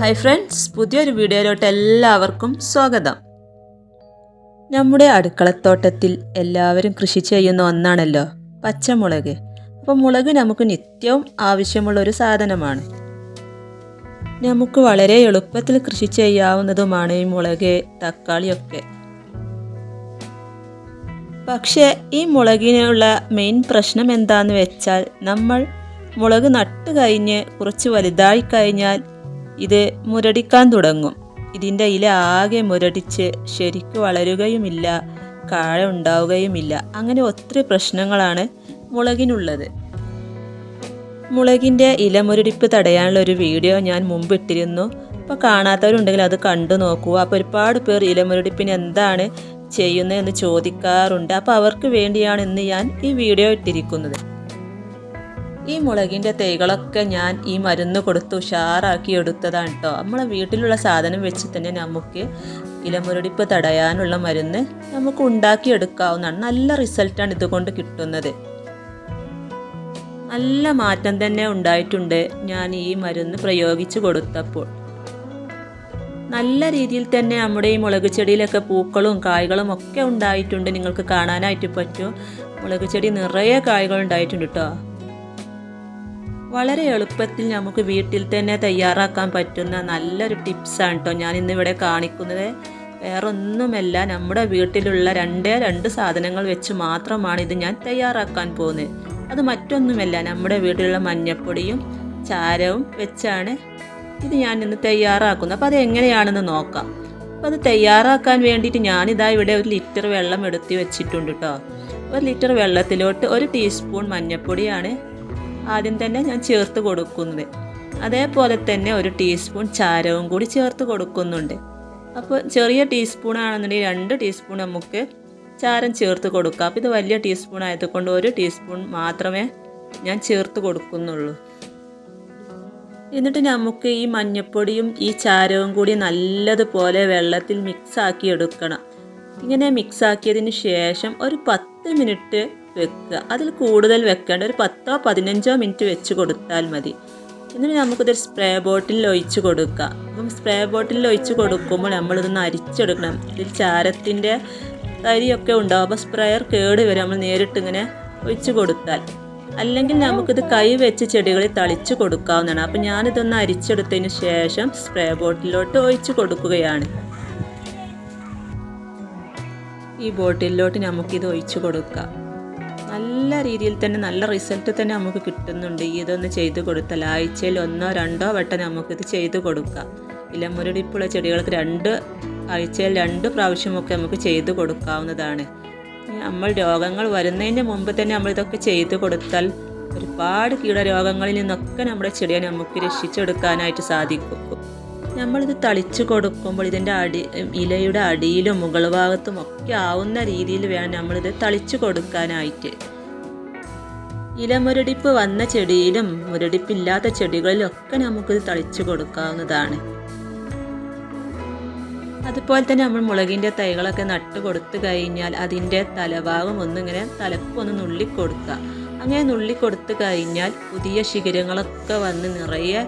Hi friends പുതിയൊരു വീഡിയോയിലോട്ട് എല്ലാവർക്കും സ്വാഗതം. നമ്മുടെ അടുക്കളത്തോട്ടത്തിൽ എല്ലാവരും കൃഷി ചെയ്യുന്ന ഒന്നാണല്ലോ പച്ചമുളക്. അപ്പോൾ മുളക് നമുക്ക് നിത്യവും ആവശ്യമുള്ള ഒരു സാധനമാണ്. നമുക്ക് വളരെ എളുപ്പത്തിൽ കൃഷി ചെയ്യാവുന്നതുമാണ് ഈ മുളക് തക്കാളിയൊക്കെ. പക്ഷേ ഈ മുളകിനുള്ള മെയിൻ പ്രശ്നം എന്താന്ന് വെച്ചാൽ നമ്മൾ മുളക് നട്ട് കഴിഞ്ഞ് കുറച്ച് വലുതായി കഴിഞ്ഞാൽ ഇത് മുരടിക്കാൻ തുടങ്ങും. ഇതിന്റെ ഇല ആകെ മുരടിച്ച് ശരിക്ക് വളരുകയുമില്ല കാഴ ഉണ്ടാവുകയുമില്ല. അങ്ങനെ ഒത്തിരി പ്രശ്നങ്ങളാണ് മുളകിനുള്ളത്. മുളകിന്റെ ഇലമുരടിപ്പ് തടയാനുള്ള ഒരു വീഡിയോ ഞാൻ മുമ്പ് ഇട്ടിരുന്നു. അപ്പോൾ കാണാത്തവരുണ്ടെങ്കിൽ അത് കണ്ടു നോക്കുക അപ്പോൾ ഒരുപാട് പേർ ഇലമുരടിപ്പിന് എന്താണ് ചെയ്യുന്നതെന്ന് ചോദിക്കാറുണ്ട്. അപ്പോൾ അവർക്ക് വേണ്ടിയാണ് ഇന്ന് ഞാൻ ഈ വീഡിയോ ഇട്ടിരിക്കുന്നത്. ഈ മുളകിന്റെ തൈകളൊക്കെ ഞാൻ ഈ മരുന്ന് കൊടുത്ത് ഉഷാറാക്കി എടുത്തതാണ് കേട്ടോ നമ്മളെ വീട്ടിലുള്ള സാധനം വെച്ച് തന്നെ നമുക്ക് ഇലമുരടിപ്പ് തടയാനുള്ള മരുന്ന് നമുക്ക് ഉണ്ടാക്കിയെടുക്കാവുന്നതാണ്. നല്ല റിസൾട്ടാണ് ഇതുകൊണ്ട് കിട്ടുന്നത്. നല്ല മാറ്റം തന്നെ ഉണ്ടായിട്ടുണ്ട് ഞാൻ ഈ മരുന്ന് പ്രയോഗിച്ചു കൊടുത്തപ്പോൾ. നല്ല രീതിയിൽ തന്നെ നമ്മുടെ ഈ മുളക് ചെടിയിലൊക്കെ പൂക്കളും കായ്കളും ഒക്കെ ഉണ്ടായിട്ടുണ്ട്. നിങ്ങൾക്ക് കാണാനായിട്ട് പറ്റും. മുളക് ചെടി നിറയെ കായ്കൾ ഉണ്ടായിട്ടുണ്ട് കേട്ടോ വളരെ എളുപ്പത്തിൽ നമുക്ക് വീട്ടിൽ തന്നെ തയ്യാറാക്കാൻ പറ്റുന്ന നല്ലൊരു ടിപ്സാണ് കേട്ടോ ഞാൻ ഇന്നിവിടെ കാണിക്കുന്നത്. വേറൊന്നുമല്ല നമ്മുടെ വീട്ടിലുള്ള രണ്ടേ രണ്ട് സാധനങ്ങൾ വെച്ച് മാത്രമാണ് ഇത് ഞാൻ തയ്യാറാക്കാൻ പോകുന്നത്. അത് മറ്റൊന്നുമല്ല നമ്മുടെ വീട്ടിലുള്ള മഞ്ഞപ്പൊടിയും ചാരവും വെച്ചാണ് ഇത് ഞാൻ ഇന്ന് തയ്യാറാക്കുന്നത്. അപ്പോൾ അത് എങ്ങനെയാണെന്ന് നോക്കാം. അപ്പോൾ അത് തയ്യാറാക്കാൻ വേണ്ടിയിട്ട് ഞാനിതാ ഇവിടെ ഒരു ലിറ്റർ വെള്ളം എടുത്തി വെച്ചിട്ടുണ്ട് കേട്ടോ ഒരു ലിറ്റർ വെള്ളത്തിലോട്ട് ഒരു ടീസ്പൂൺ മഞ്ഞൾപ്പൊടിയാണ് ആദ്യം തന്നെ ഞാൻ ചേർത്ത് കൊടുക്കുന്നത്. അതേപോലെ തന്നെ ഒരു ടീസ്പൂൺ ചാരവും കൂടി ചേർത്ത് കൊടുക്കുന്നുണ്ട്. അപ്പോൾ ചെറിയ ടീസ്പൂൺ ആണെന്നുണ്ടെങ്കിൽ രണ്ട് ടീസ്പൂൺ നമുക്ക് ചാരം ചേർത്ത് കൊടുക്കുക അപ്പോൾ ഇത് വലിയ ടീസ്പൂൺ ആയതുകൊണ്ട് ഒരു ടീസ്പൂൺ മാത്രമേ ഞാൻ ചേർത്ത് കൊടുക്കുന്നുള്ളൂ. എന്നിട്ട് നമുക്ക് ഈ മഞ്ഞപ്പൊടിയും ഈ ചാരവും കൂടി നല്ലതുപോലെ വെള്ളത്തിൽ മിക്സ് ആക്കി എടുക്കണം. ഇങ്ങനെ മിക്സ് ആക്കിയതിന് ശേഷം ഒരു പത്ത് മിനിറ്റ് വെക്കുക. അതിൽ കൂടുതൽ വെക്കേണ്ട ഒരു പത്തോ പതിനഞ്ചോ മിനിറ്റ് വെച്ച് കൊടുത്താൽ മതി. എന്നിട്ട് നമുക്കിതൊരു സ്പ്രേ ബോട്ടിലിൽ ഒഴിച്ച് കൊടുക്കാം അപ്പം സ്പ്രേ ബോട്ടിലിൽ ഒഴിച്ച് കൊടുക്കുമ്പോൾ നമ്മളിതൊന്ന് അരിച്ചെടുക്കണം. ഇതിൽ ചാരത്തിന്റെ തരിയൊക്കെ ഉണ്ടാവും അപ്പോൾ സ്പ്രേയർ കേട് വരും. നമ്മൾ നേരിട്ട് ഇങ്ങനെ ഒഴിച്ച് കൊടുത്താൽ. അല്ലെങ്കിൽ നമുക്കിത് കൈ വെച്ച് ചെടികളിൽ തളിച്ച് കൊടുക്കാവുന്നതാണ്. അപ്പം ഞാനിതൊന്ന് അരിച്ചെടുത്തതിന് ശേഷം സ്പ്രേ ബോട്ടിലോട്ട് ഒഴിച്ച് കൊടുക്കുകയാണ്. ഈ ബോട്ടിലോട്ട് നമുക്കിത് ഒഴിച്ച് കൊടുക്കാം. നല്ല രീതിയിൽ തന്നെ നല്ല റിസൾട്ട് തന്നെ നമുക്ക് കിട്ടുന്നുണ്ട്. ഇതൊന്ന് ചെയ്ത് കൊടുത്താൽ ആഴ്ചയിൽ ഒന്നോ രണ്ടോ വട്ടം നമുക്കിത് ചെയ്ത് കൊടുക്കാം. ഇലമുരടിപ്പുള്ള ചെടികൾക്ക് രണ്ട് ആഴ്ചയിൽ രണ്ട് പ്രാവശ്യമൊക്കെ നമുക്ക് ചെയ്ത് കൊടുക്കാവുന്നതാണ്. നമ്മൾ രോഗങ്ങൾ വരുന്നതിന് മുമ്പ് തന്നെ നമ്മൾ ഇതൊക്കെ ചെയ്ത് കൊടുത്താൽ ഒരുപാട് കീടരോഗങ്ങളിൽ നിന്നൊക്കെ നമ്മുടെ ചെടിയെ നമുക്ക് രക്ഷിച്ചെടുക്കാനായിട്ട് സാധിക്കും. നമ്മളിത് തളിച്ചു കൊടുക്കുമ്പോൾ ഇതിന്റെ അടി ഇലയുടെ അടിയിലും മുകൾ ഭാഗത്തും ഒക്കെ ആവുന്ന രീതിയിൽ വേണം നമ്മളിത് തളിച്ചു കൊടുക്കാനായിട്ട്. ഇല മുരടിപ്പ് വന്ന ചെടിയിലും മുരടിപ്പില്ലാത്ത ചെടികളിലൊക്കെ നമുക്കിത് തളിച്ചു കൊടുക്കാവുന്നതാണ്. അതുപോലെ തന്നെ നമ്മൾ മുളകിന്റെ തൈകളൊക്കെ നട്ട് കൊടുത്തു കഴിഞ്ഞാൽ അതിന്റെ തലഭാഗം ഒന്നിങ്ങനെ തലപ്പൊന്ന് നുള്ളിക്കൊടുക്കുക. അങ്ങനെ നുള്ളിക്കൊടുത്തു കഴിഞ്ഞാൽ പുതിയ ശിഖരങ്ങളൊക്കെ വന്ന് നിറയെ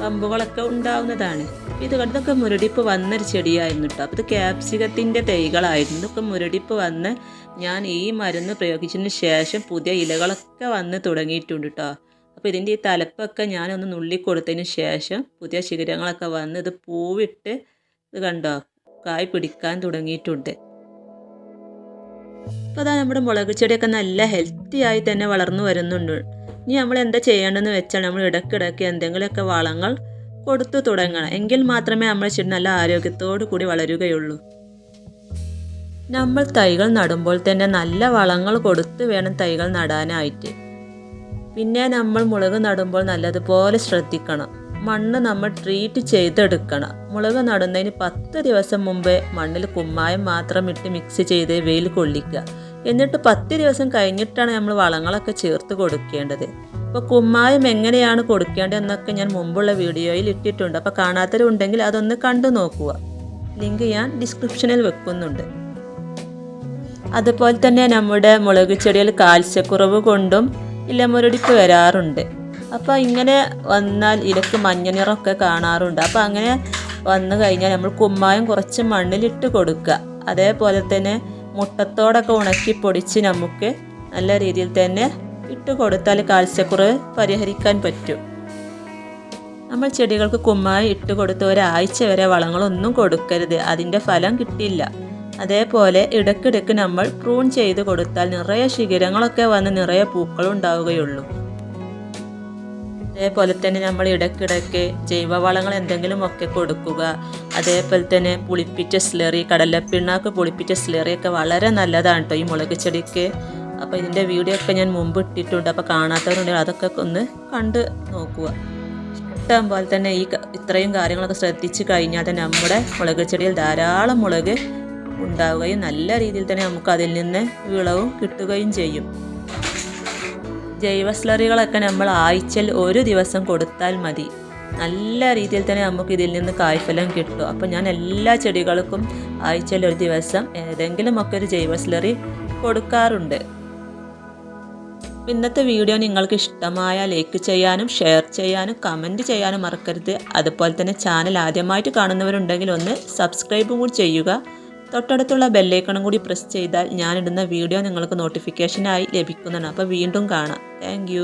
കമ്പുകളൊക്കെ ഉണ്ടാവുന്നതാണ്. ഇത് കണ്ടതൊക്കെ മുരടിപ്പ് വന്നൊരു ചെടിയായിരുന്നു കേട്ടോ അപ്പോൾ ഇത് ക്യാപ്സികത്തിന്റെ തൈകളായിരുന്നു. ഇതൊക്കെ മുരടിപ്പ് വന്ന് ഞാൻ ഈ മരുന്ന് പ്രയോഗിച്ചതിന് ശേഷം പുതിയ ഇലകളൊക്കെ വന്ന് തുടങ്ങിയിട്ടുണ്ട് കേട്ടോ അപ്പോൾ ഇതിന്റെ ഈ തലപ്പൊക്കെ ഞാനൊന്ന് നുള്ളിക്കൊടുത്തതിന് ശേഷം പുതിയ ശിഖരങ്ങളൊക്കെ വന്ന് ഇത് പൂവിട്ട് ഇത് കണ്ടോ കായ് പിടിക്കാൻ തുടങ്ങിയിട്ടുണ്ട്. അപ്പോൾ അതാ നമ്മുടെ മുളക് ചെടിയൊക്കെ നല്ല ഹെൽത്തി ആയി തന്നെ വളർന്നു വരുന്നുണ്ട്. ഇനി നമ്മൾ എന്താ ചെയ്യേണ്ടതെന്ന് വെച്ചാൽ നമ്മൾ ഇടയ്ക്കിടയ്ക്ക് എന്തെങ്കിലുമൊക്കെ വളങ്ങൾ കൊടുത്തു തുടങ്ങണം. എങ്കിൽ മാത്രമേ നമ്മൾ ചെടി നല്ല ആരോഗ്യത്തോടു കൂടി വളരുകയുള്ളൂ. നമ്മൾ തൈകൾ നടുമ്പോൾ തന്നെ നല്ല വളങ്ങൾ കൊടുത്ത് വേണം തൈകൾ നടാനായിട്ട്. പിന്നെ നമ്മൾ മുളക് നടുമ്പോൾ നല്ലതുപോലെ ശ്രദ്ധിക്കണം. മണ്ണ് നമ്മൾ ട്രീറ്റ് ചെയ്തെടുക്കണം. മുളക് നടുന്നതിന് പത്ത് ദിവസം മുമ്പേ മണ്ണിൽ കുമ്മായം മാത്രം ഇട്ട് മിക്സ് ചെയ്ത് വെയിൽ കൊള്ളിക്കുക. എന്നിട്ട് പത്ത് ദിവസം കഴിഞ്ഞിട്ടാണ് നമ്മൾ വളങ്ങളൊക്കെ ചേർത്ത് കൊടുക്കേണ്ടത്. അപ്പോൾ കുമ്മായം എങ്ങനെയാണ് കൊടുക്കേണ്ടതെന്നൊക്കെ ഞാൻ മുമ്പുള്ള വീഡിയോയിൽ ഇട്ടിട്ടുണ്ട്. അപ്പോൾ കാണാത്തവരുണ്ടെങ്കിൽ അതൊന്ന് കണ്ടു നോക്കുക. ലിങ്ക് ഞാൻ ഡിസ്ക്രിപ്ഷനിൽ വെക്കുന്നുണ്ട്. അതുപോലെ തന്നെ നമ്മുടെ മുളക് ചെടിയിൽ കാൽസ്യക്കുറവ് കൊണ്ടും ഇലമുരടിപ്പ് വരാറുണ്ട്. അപ്പോൾ ഇങ്ങനെ വന്നാൽ ഇലക്ക് മഞ്ഞ നിറമൊക്കെ കാണാറുണ്ട്. അപ്പോൾ അങ്ങനെ വന്നു കഴിഞ്ഞാൽ നമ്മൾ കുമ്മായം കുറച്ച് മണ്ണിലിട്ട് കൊടുക്കുക. അതേപോലെ തന്നെ മുട്ടത്തോടൊക്കെ ഉണക്കി പൊടിച്ച് നമുക്ക് നല്ല രീതിയിൽ തന്നെ ഇട്ട് കൊടുത്താൽ കാൽസ്യക്കുറവ് പരിഹരിക്കാൻ പറ്റും. നമ്മൾ ചെടികൾക്ക് കുമ്മായി ഇട്ട് കൊടുത്ത് ഒരാഴ്ച വരെ വളങ്ങളൊന്നും കൊടുക്കരുത്. അതിന്റെ ഫലം കിട്ടില്ല അതേപോലെ ഇടയ്ക്കിടയ്ക്ക് നമ്മൾ പ്രൂൺ ചെയ്ത് കൊടുത്താൽ നിറയെ ശിഖരങ്ങളൊക്കെ വന്ന് നിറയെ പൂക്കൾ ഉണ്ടാവുകയുള്ളൂ. അതേപോലെ തന്നെ നമ്മൾ ഇടയ്ക്കിടയ്ക്ക് ജൈവവളങ്ങൾ എന്തെങ്കിലും ഒക്കെ കൊടുക്കുക. അതേപോലെ തന്നെ പുളിപ്പിച്ച സ്ലറി കടലപ്പിണ്ണാക്ക് പുളിപ്പിച്ച സ്ലറിയൊക്കെ വളരെ നല്ലതാണ് കേട്ടോ ഈ മുളക് ചെടിക്ക്. അപ്പോൾ ഇതിന്റെ വീഡിയോ ഒക്കെ ഞാൻ മുമ്പ് ഇട്ടിട്ടുണ്ട്. അപ്പോൾ കാണാത്തവരുണ്ടെങ്കിൽ അതൊക്കെ ഒന്ന് കണ്ട് നോക്കുക. ഇഷ്ടം പോലെ തന്നെ ഈ ഇത്രയും കാര്യങ്ങളൊക്കെ ശ്രദ്ധിച്ച് കഴിഞ്ഞാൽ തന്നെ നമ്മുടെ മുളക് ചെടിയിൽ ധാരാളം മുളക് ഉണ്ടാവുകയും നല്ല രീതിയിൽ തന്നെ നമുക്ക് അതിൽ നിന്ന് വിളവും കിട്ടുകയും ചെയ്യും. ജൈവ സ്ലറികളൊക്കെ നമ്മൾ ആഴ്ചയിൽ ഒരു ദിവസം കൊടുത്താൽ മതി. നല്ല രീതിയിൽ തന്നെ നമുക്ക് ഇതിൽ നിന്ന് കായ്ഫലം കിട്ടും. അപ്പോൾ ഞാൻ എല്ലാ ചെടികൾക്കും ആഴ്ചയിൽ ഒരു ദിവസം ഏതെങ്കിലുമൊക്കെ ഒരു ജൈവസ്ലറി കൊടുക്കാറുണ്ട്. ഇന്നത്തെ വീഡിയോ നിങ്ങൾക്ക് ഇഷ്ടമായ ലൈക്ക് ചെയ്യാനും ഷെയർ ചെയ്യാനും കമന്റ് ചെയ്യാനും മറക്കരുത്. അതുപോലെ തന്നെ ചാനൽ ആദ്യമായിട്ട് കാണുന്നവരുണ്ടെങ്കിൽ ഒന്ന് സബ്സ്ക്രൈബും കൂടി ചെയ്യുക. തൊട്ടടുത്തുള്ള ബെല്ലേക്കണം കൂടി പ്രസ് ചെയ്താൽ ഞാനിടുന്ന വീഡിയോ നിങ്ങൾക്ക് നോട്ടിഫിക്കേഷനായി ലഭിക്കുന്നതാണ്. അപ്പോൾ വീണ്ടും കാണാം. താങ്ക്